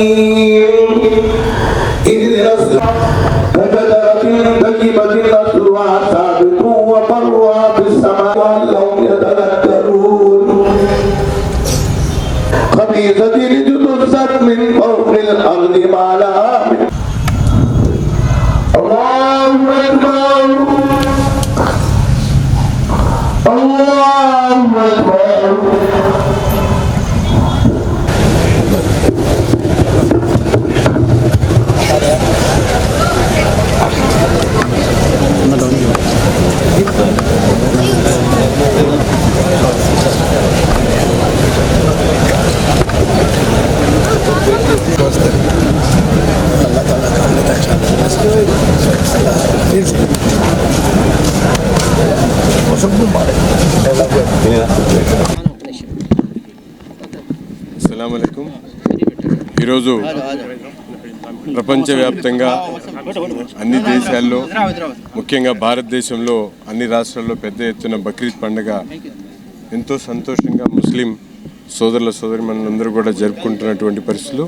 Amém. అస్సలం ఈరోజు ప్రపంచవ్యాప్తంగా అన్ని దేశాల్లో ముఖ్యంగా భారతదేశంలో అన్ని రాష్ట్రాల్లో పెద్ద ఎత్తున బక్రీద్ పండుగ ఎంతో సంతోషంగా ముస్లిం సోదరుల సోదరిమణులందరూ కూడా జరుపుకుంటున్నటువంటి పరిస్థితులు.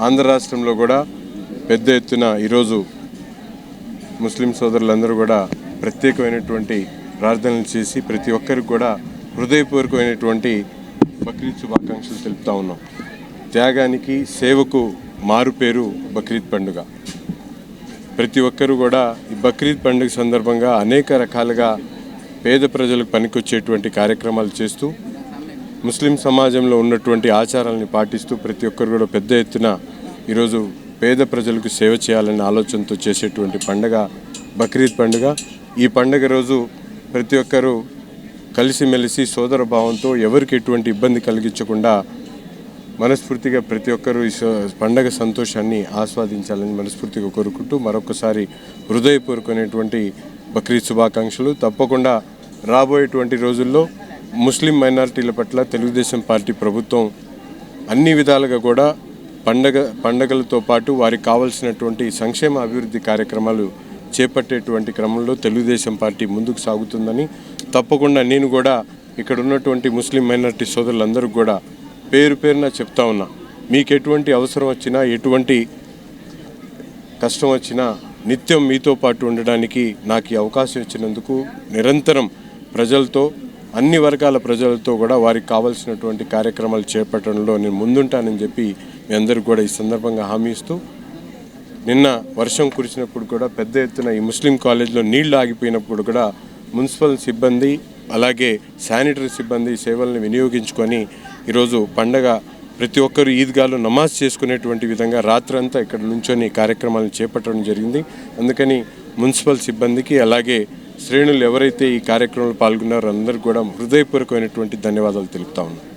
ఆంధ్ర రాష్ట్రంలో కూడా పెద్ద ఎత్తున ఈరోజు ముస్లిం సోదరులందరూ కూడా ప్రత్యేకమైనటువంటి ప్రార్థనలు చేసి ప్రతి ఒక్కరికి కూడా హృదయపూర్వకమైనటువంటి బక్రీద్ శుభాకాంక్షలు తెలుపుతా ఉన్నాం. త్యాగానికి సేవకు మారు పేరు బక్రీద్ పండుగ. ప్రతి ఒక్కరూ కూడా ఈ బక్రీద్ పండుగ సందర్భంగా అనేక రకాలుగా పేద ప్రజలకు పనికొచ్చేటువంటి కార్యక్రమాలు చేస్తూ ముస్లిం సమాజంలో ఉన్నటువంటి ఆచారాలను పాటిస్తూ ప్రతి ఒక్కరు కూడా పెద్ద ఎత్తున ఈరోజు పేద ప్రజలకు సేవ చేయాలనే ఆలోచనతో చేసేటువంటి పండుగ బక్రీద్ పండుగ. ఈ పండుగ రోజు ప్రతి ఒక్కరూ కలిసిమెలిసి సోదర భావంతో ఎవరికి ఎటువంటి ఇబ్బంది కలిగించకుండా మనస్ఫూర్తిగా ప్రతి ఒక్కరూ ఈ సో- పండగ సంతోషాన్ని ఆస్వాదించాలని మనస్ఫూర్తిగా కోరుకుంటూ మరొకసారి హృదయపూర్వకమైనటువంటి బక్రీద్ శుభాకాంక్షలు. తప్పకుండా రాబోయేటువంటి రోజుల్లో ముస్లిం మైనారిటీల పట్ల తెలుగుదేశం పార్టీ ప్రభుత్వం అన్ని విధాలుగా కూడా పండగ పండగలతో పాటు వారికి కావాల్సినటువంటి సంక్షేమ అభివృద్ధి కార్యక్రమాలు చేపట్టేటువంటి క్రమంలో తెలుగుదేశం పార్టీ ముందుకు సాగుతుందని తప్పకుండా నేను కూడా ఇక్కడ ఉన్నటువంటి ముస్లిం మైనార్టీ సోదరులందరూ కూడా పేరు పేరున చెప్తా ఉన్నా. మీకు ఎటువంటి అవసరం వచ్చినా ఎటువంటి కష్టం వచ్చినా నిత్యం మీతో పాటు ఉండడానికి నాకు ఈ అవకాశం ఇచ్చినందుకు నిరంతరం ప్రజలతో అన్ని వర్గాల ప్రజలతో కూడా వారికి కావాల్సినటువంటి కార్యక్రమాలు చేపట్టడంలో నేను ముందుంటానని చెప్పి మీ అందరికి కూడా ఈ సందర్భంగా హామీ ఇస్తూ నిన్న వర్షం కురిసినప్పుడు కూడా పెద్ద ఎత్తున ఈ ముస్లిం కాలేజ్లో నీళ్ళు ఆగిపోయినప్పుడు కూడా మున్సిపల్ సిబ్బంది అలాగే శానిటరీ సిబ్బంది సేవలను వినియోగించుకొని ఈరోజు పండగ ప్రతి ఒక్కరు ఈద్గాలు నమాజ్ చేసుకునేటువంటి విధంగా రాత్రంతా ఇక్కడ నుంచొని కార్యక్రమాలను చేపట్టడం జరిగింది. అందుకని మున్సిపల్ సిబ్బందికి అలాగే శ్రేణులు ఎవరైతే ఈ కార్యక్రమంలో పాల్గొన్నారో అందరికీ కూడా హృదయపూర్వకమైనటువంటి ధన్యవాదాలు తెలుపుతా ఉన్నాను